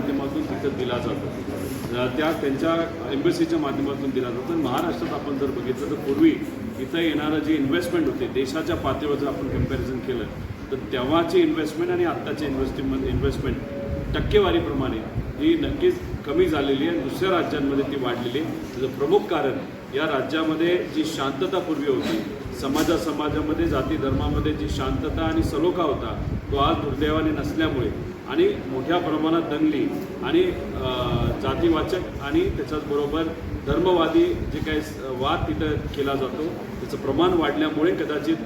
माध्यमातून तिथं दिला जातो. त्या त्यांच्या एम्बसीच्या माध्यमातून दिला जातो. आणि महाराष्ट्रात आपण जर बघितलं तर पूर्वी इथं येणारं जे इन्व्हेस्टमेंट होते देशाच्या पातळीवर जर आपण कंपॅरिझन केलं तर तेव्हाची इन्व्हेस्टमेंट आणि आत्ताची इन्व्हेस्टमेंट इन्व्हेस्टमेंट टक्केवारीप्रमाणे ही नक्कीच कमी झालेली आहे. दुसऱ्या राज्यांमध्ये ती वाढलेली आहे. त्याचं प्रमुख कारण या राज्यामध्ये जी शांतता पूर्वी होती समाजा समाजामध्ये जाती धर्मामध्ये जी शांतता आणि सलोखा होता तो आज दुर्दैवाने नसल्यामुळे आणि मोठ्या प्रमाणात दंगली आणि जातीवाचक आणि त्याच्याचबरोबर धर्मवादी जे काही वाद तिथं केला जातो त्याचं प्रमाण वाढल्यामुळे कदाचित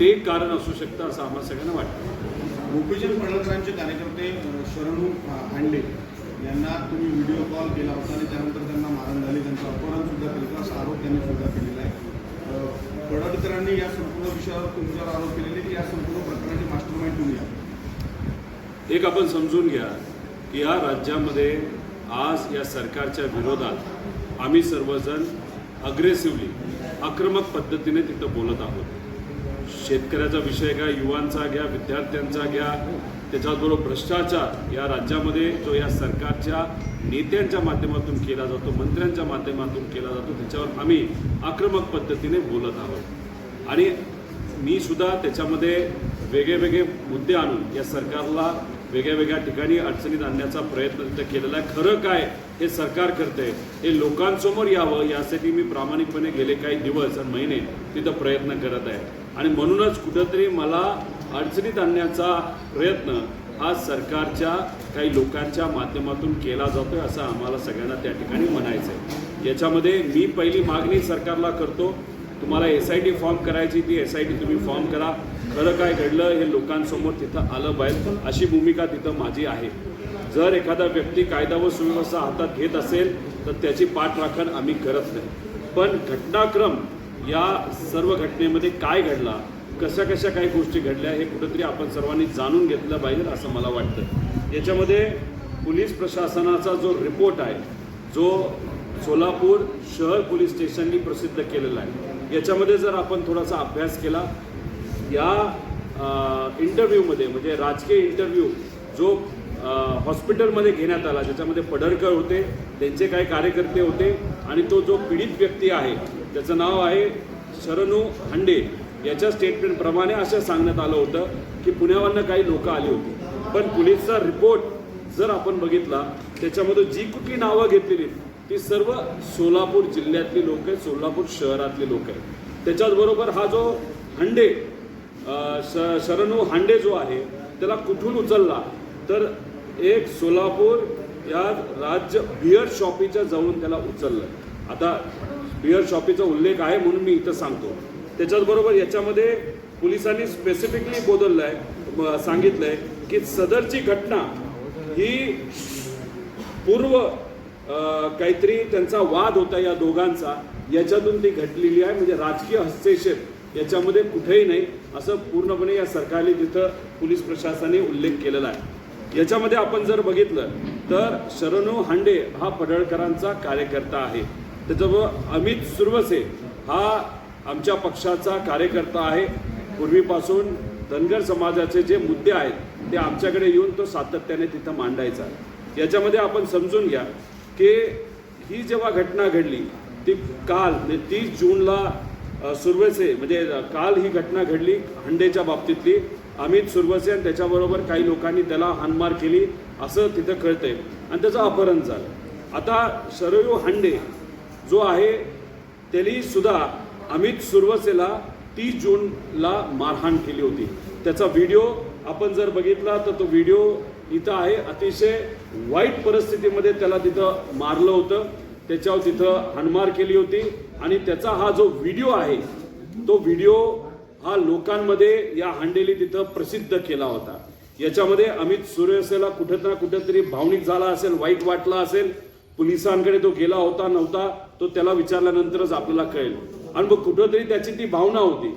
ते कारण असू शकतं असं आम्हाला सगळ्यांना वाटतं. गोपीचंद पडळकरांचे कार्यकर्ते अ, शरणू हांडे यांना तुम्ही व्हिडिओ कॉल केला होता आणि त्यानंतर त्यांना मारण झाले. त्यांचं अपहरण सुद्धा केलं होतं. असा आरोप त्यांनी सुद्धा केलेला आहे. पडळकरांनी या संपूर्ण विषयावर तुमच्यावर आरोप केलेले की या संपूर्ण प्रकरणाची मास्टरमाइंड तुम्ही आहात. एक आपण समजून घ्या की या राज्यामध्ये आज या सरकारच्या विरोधात आम्ही सर्वजण अग्रेसिव्हली आक्रमक पद्धतीने तिथं बोलत आहोत. शेतकऱ्याचा विषय घ्या युवांचा घ्या विद्यार्थ्यांचा घ्या त्याच्याचबरोबर भ्रष्टाचार या राज्यामध्ये जो या सरकारच्या नेत्यांच्या माध्यमातून केला जातो मंत्र्यांच्या माध्यमातून केला जातो त्याच्यावर आम्ही आक्रमक पद्धतीने बोलत आहोत. आणि मी सुद्धा त्याच्यामध्ये वेगळे वेगळे मुद्दे आणून या सरकारला वेगळ्या वेगळ्या ठिकाणी अडचणीत आणण्याचा प्रयत्न तिथं केलेला आहे. खरं काय हे सरकार करते हे लोकांसमोर यावं यासाठी मी प्रामाणिकपणे गेले काही दिवस आणि महिने तिथं प्रयत्न करत आहे. आणि म्हणूनच कुठंतरी मला अडचणीत आणण्याचा प्रयत्न हा सरकारच्या काही लोकांच्या माध्यमातून केला जातो आहे असं आम्हाला सगळ्यांना त्या ठिकाणी म्हणायचं आहे याच्यामध्ये मी पहिली मागणी सरकारला करतो तुम्हाला एस आय टी फॉर्म करायची ती एस आय टी तुम्ही फॉर्म करा. खरं काय घडलं हे लोकांसमोर तिथं आलं पाहिजे अशी भूमिका तिथं माझी आहे. जर एखादा व्यक्ती कायदा व सुव्यवस्था हातात घेत असेल तर त्याची पाठराखण आम्ही करत नाही. पण घटनाक्रम या सर्व घटनेमध्ये काय घडला कशा कशा काही गोष्टी घडल्या हे कुठंतरी आपण सर्वांनी जाणून घेतलं पाहिजे असं मला वाटतं. याच्यामध्ये पोलीस प्रशासनाचा जो रिपोर्ट आहे जो सोलापूर शहर पोलीस स्टेशननी प्रसिद्ध केलेला आहे. याच्यामध्ये जर आपण थोडासा अभ्यास केला या इंटरव्ह्यूमध्ये म्हणजे राजकीय इंटरव्ह्यू जो हॉस्पिटलमध्ये घेण्यात आला ज्याच्यामध्ये पडळकर होते त्यांचे काही कार्यकर्ते होते आणि तो जो पीडित व्यक्ती आहे त्याचं नाव आहे शरणू हांडे. याच्या स्टेटमेंटप्रमाणे असं सांगण्यात आलं होतं की पुण्यावरनं काही लोकं आली होती. पण पोलिसचा रिपोर्ट जर आपण बघितला त्याच्यामध्ये जी कुठली नावं घेतलेली ती सर्व सोलापूर जिल्ह्यातली लोक आहेत सोलापूर शहरातली लोक आहेत. त्याच्याचबरोबर हा जो हांडे श शरणू हांडे जो आहे त्याला कुठून उचलला? तर एक सोलापूर या राज्य बिअर शॉपीच्या जवळून त्याला उचललं. आता बिअर शॉपीचा उल्लेख आहे म्हणून मी इथं सांगतो. त्याच्याचबरोबर याच्यामध्ये पोलिसांनी स्पेसिफिकली बोललं आहे सांगितलं आहे की सदरची घटना ही पूर्व काहीतरी त्यांचा वाद होता या दोघांचा. याच्यातून ती घडलेली आहे. म्हणजे राजकीय हस्तक्षेप याच्यामध्ये कुठेही नाही. असं पूर्णपणे या सरकारने तिथं पोलीस प्रशासनाने उल्लेख केलेला आहे. याच्यामध्ये आपण जर बघितलं तर शरणू हांडे हा पडळकरांचा कार्यकर्ता आहे. त्याच्याबरोबर अमित सुरवसे हा आमच्या पक्षाचा कार्यकर्ता आहे. पूर्वीपासून धनगर समाजाचे जे मुद्दे आहेत ते आमच्याकडे येऊन तो सातत्याने तिथं मांडायचा याच्यामध्ये आपण समजून घ्या की ही जेव्हा घटना घडली ती काल म्हणजे तीस जूनला सुरवसे म्हणजे काल ही घटना घडली हंडेच्या बाबतीतली. अमित सुरवसे आणि त्याच्याबरोबर काही लोकांनी त्याला हानमार केली असं तिथं कळतंय. आणि त्याचं अपहरण झालं. आता शरयू हांडे जो आहे त्यांनी सुद्धा अमित सुरवसेला तीस जूनला मारहाण केली होती. त्याचा व्हिडिओ आपण जर बघितला तर तो व्हिडिओ इथं आहे. अतिशय वाईट परिस्थितीमध्ये त्याला तिथं मारलं होतं. त्याच्यावर तिथं हाणमार केली होती. आणि त्याचा हा जो व्हिडिओ आहे तो व्हिडिओ हा लोकांमध्ये या हांडेली तिथं प्रसिद्ध केला होता. याच्यामध्ये अमित सूर्यसेला कुठं ना कुठेतरी भावनिक झाला असेल वाईट वाटला असेल. पोलिसांकडे तो गेला होता नव्हता. तो त्याला विचारल्यानंतरच आपल्याला कळेल. आणि मग कुठंतरी त्याची ती भावना होती.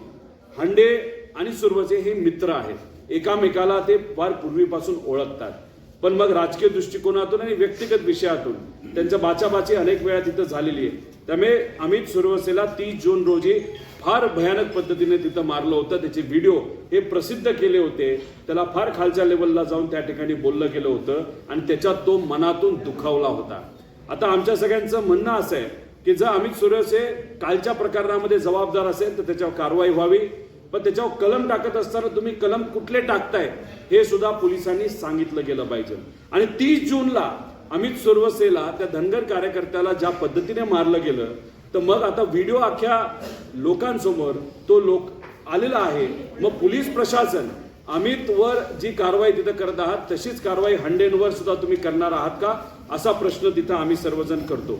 हांडे आणि सुरवसे हे मित्र आहेत. एकामेकाला ते फार पूर्वीपासून ओळखतात. पण मग राजकीय दृष्टिकोनातून आणि व्यक्तिगत विषयातून त्यांच्या बाचाबाची अनेक वेळा तिथं झालेली आहे. त्यामुळे अमित सुरवसेला तीस जून रोजी फार भयानक पद्धतीने तिथं मारलं होतं. त्याचे व्हिडिओ हे प्रसिद्ध केले होते. त्याला फार खालच्या लेवलला जाऊन त्या ठिकाणी बोललं गेलं होतं आणि त्याच्यात तो मनातून दुखावला होता. आता आमच्या सगळ्यांचं म्हणणं असं आहे की जर अमित सुरवसे कालच्या प्रकरणामध्ये जबाबदार असेल तर त्याच्यावर कारवाई व्हावी. पण त्याच्यावर कलम टाकत असताना तुम्ही कलम कुठले टाकताय हे सुद्धा पोलिसांनी सांगितलं गेलं पाहिजे. आणि तीस जूनला अमित सुरवसेला त्या धनगर कार्यकर्त्याला ज्या पद्धतीने मारलं गेलं तर मग आता व्हिडिओ अख्ख्या लोकांसमोर तो लोक आलेला आहे. मग पोलीस प्रशासन अमित वर जी कारवाई तिथं करत आहात तशीच कारवाई हंडेंवर सुद्धा तुम्ही करणार आहात का? असा प्रश्न तिथं आम्ही सर्वजण करतो.